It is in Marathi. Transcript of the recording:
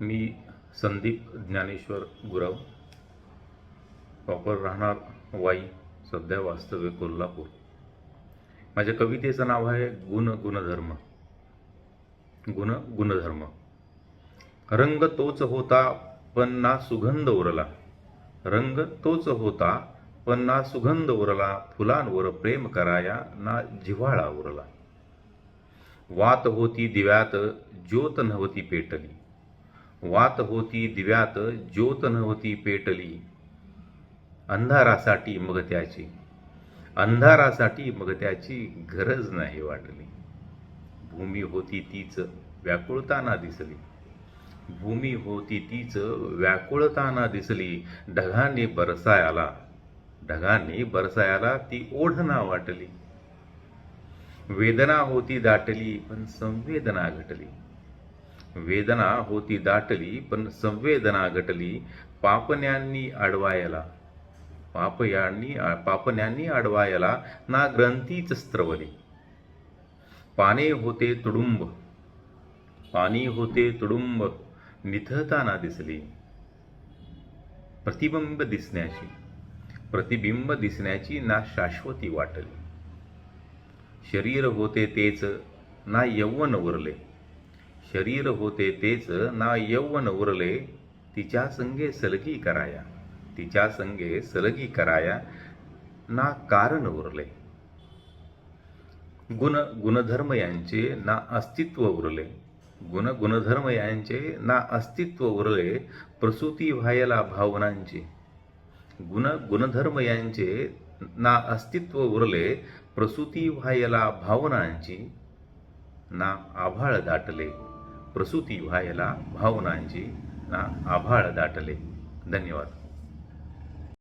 मी संदीप ज्ञानेश्वर गुरव. प्रॉपर राहणार वाई सध्या वास्तव्य कोल्हापूर. माझ्या कवितेचं नाव आहे गुण गुणधर्म. गुण गुणधर्म. रंग तोच होता पण ना सुगंध उरला. रंग तोच होता पण ना सुगंध उरला. फुलांवर प्रेम कराया ना जिव्हाळा उरला. वात होती दिव्यात ज्योत नव्हती पेटली. वात होती दिव्यात ज्योत नव्हती पेटली. अंधारासाठी मग त्याची अंधारासाठी मग त्याची गरज नाही वाटली. भूमी होती तीच व्याकुळताना दिसली. भूमी होती तीच व्याकुळताना दिसली. ढगाने बरसायाला ढगाने बरसायाला ती ओढना वाटली. वेदना होती दाटली पण संवेदना घटली. वेदना होती दाटली पण संवेदना घटली. पापण्यांनी अडवायला पापयांनी पापण्यांनी अडवायला ना ग्रंथीच स्त्रवली. पाने होते तुडुंब. पाणी होते तुडुंब. निथळताना दिसली. प्रतिबिंब दिसण्याची. प्रतिबिंब दिसण्याची ना शाश्वती वाटली. शरीर होते तेच ना यौवन उरले. शरीर होते तेच ना यौवन उरले तिच्या संगे सलगी कराया. तिच्या संगे सलगी कराया ना कारण उरले. गुण गुणधर्म यांचे ना अस्तित्व उरले. गुण गुणधर्म यांचे ना अस्तित्व उरले प्रसूती व्हायला भावनांचे. गुण गुणधर्म यांचे ना अस्तित्व उरले प्रसूती व्हायला भावनांची ना आभाळ दाटले. प्रसूती व्हायला भावनांची ना आभाळ दाटले. धन्यवाद.